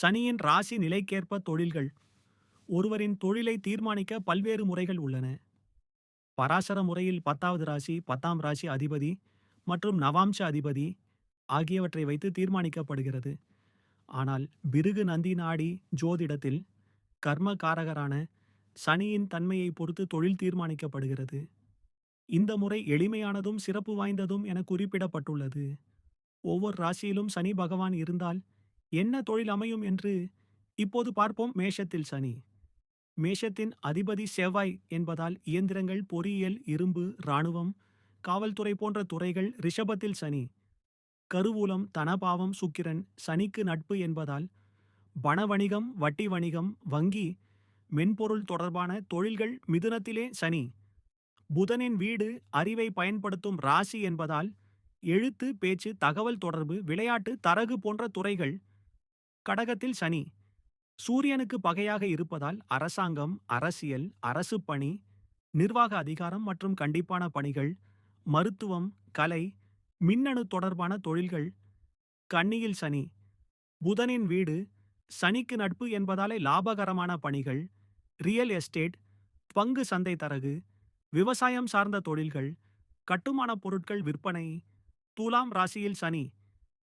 சனியின் ராசி நிலைக்கேற்ப தொழில்கள். ஒருவரின் தொழிலை தீர்மானிக்க பல்வேறு முறைகள் உள்ளன. பராசர முறையில் பத்தாவது ராசி பத்தாம் ராசி அதிபதி மற்றும் நவாம்ச அதிபதி ஆகியவற்றை வைத்து தீர்மானிக்கப்படுகிறது. ஆனால் பிருகு நந்தி நாடி ஜோதிடத்தில் கர்ம காரகரான சனியின் தன்மையை பொறுத்து தொழில் தீர்மானிக்கப்படுகிறது. இந்த முறை எளிமையானதும் சிறப்பு வாய்ந்ததும் என குறிப்பிடப்பட்டுள்ளது. ஒவ்வொரு ராசியிலும் சனி பகவான் இருந்தால் என்ன தொழில் அமையும் என்று இப்போது பார்ப்போம். மேஷத்தில் சனி. மேஷத்தின் அதிபதி செவ்வாய் என்பதால் இயந்திரங்கள் பொறியியல் இரும்பு இராணுவம் காவல்துறை போன்ற துறைகள் ரிஷபத்தில் சனி. கருவூலம் தனபாவம் சுக்கிரன் சனிக்கு நட்பு என்பதால் பண வணிகம் வட்டி வணிகம் வங்கி மென்பொருள் தொடர்பான தொழில்கள் மிதுனத்திலே சனி. புதனின் வீடு அறிவை பயன்படுத்தும் ராசி என்பதால் எழுத்து பேச்சு தகவல் தொடர்பு விளையாட்டு தரகு போன்ற துறைகள் கடகத்தில் சனி. சூரியனுக்கு பகையாக இருப்பதால் அரசாங்கம் அரசியல் அரசு பணி நிர்வாக அதிகாரம் மற்றும் கண்டிப்பான பணிகள் மருத்துவம் கலை மின்னணு தொடர்பான தொழில்கள். கன்னியில் சனி. புதனின் வீடு சனிக்கு நட்பு என்பதாலே லாபகரமான பணிகள் ரியல் எஸ்டேட் பங்கு சந்தை தரகு விவசாயம் சார்ந்த தொழில்கள் கட்டுமான பொருட்கள் விற்பனை துலாம் ராசியில் சனி.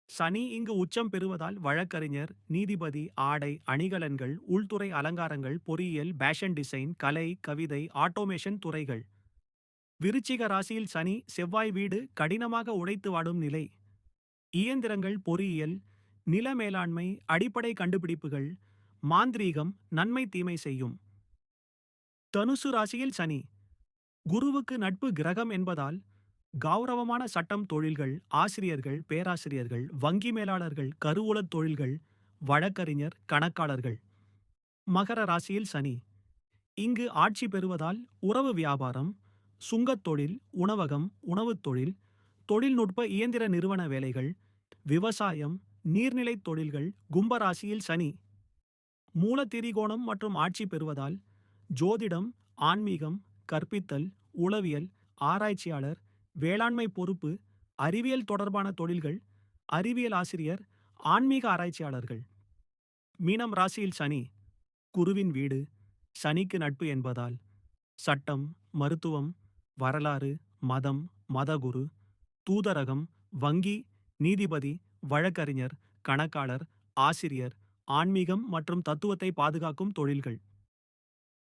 சனி இங்கு உச்சம் பெறுவதால் வழக்கறிஞர் நீதிபதி ஆடை அணிகலன்கள் உள்துறை அலங்காரங்கள் பொறியியல் பேஷன் டிசைன் கலை கவிதை ஆட்டோமேஷன் துறைகள். விருச்சிக ராசியில் சனி செவ்வாய் வீடு கடினமாக உழைத்து வாடும் நிலை. இயந்திரங்கள் பொறியியல் நில மேலாண்மை அடிப்படை கண்டுபிடிப்புகள் மாந்திரீகம் நன்மை தீமை செய்யும். தனுசு ராசியில் சனி குருவுக்கு நட்பு கிரகம் என்பதால் கௌரவமான சட்டம் தொழில்கள் ஆசிரியர்கள் பேராசிரியர்கள் வங்கி மேலாளர்கள் கருவூலத் தொழில்கள் வழக்கறிஞர் கணக்காளர்கள். மகர ராசியில் சனி. இங்கு ஆட்சி பெறுவதால் உறவு வியாபாரம் சுங்கத் தொழில் உணவகம் உணவுத் தொழில் தொழில்நுட்ப இயந்திர நிறுவன வேலைகள் விவசாயம் நீர்நிலைத் தொழில்கள் கும்பராசியில் சனி. மூலத்திரிகோணம் மற்றும் ஆட்சி பெறுவதால் ஜோதிடம் ஆன்மீகம் கற்பித்தல் உளவியல் ஆராய்ச்சியாளர் வேளாண்மை பொறுப்பு அறிவியல் தொடர்பான தொழில்கள் அறிவியல் ஆசிரியர் ஆன்மீக ஆராய்ச்சியாளர்கள். மீனம் ராசியில் சனி குருவின் வீடு சனிக்கு நட்பு என்பதால் சட்டம் மருத்துவம் வரலாறு மதம் மதகுரு தூதரகம் வங்கி நீதிபதி வழக்கறிஞர் கணக்காளர் ஆசிரியர் ஆன்மீகம் மற்றும் தத்துவத்தை பாதுகாக்கும் தொழில்கள்.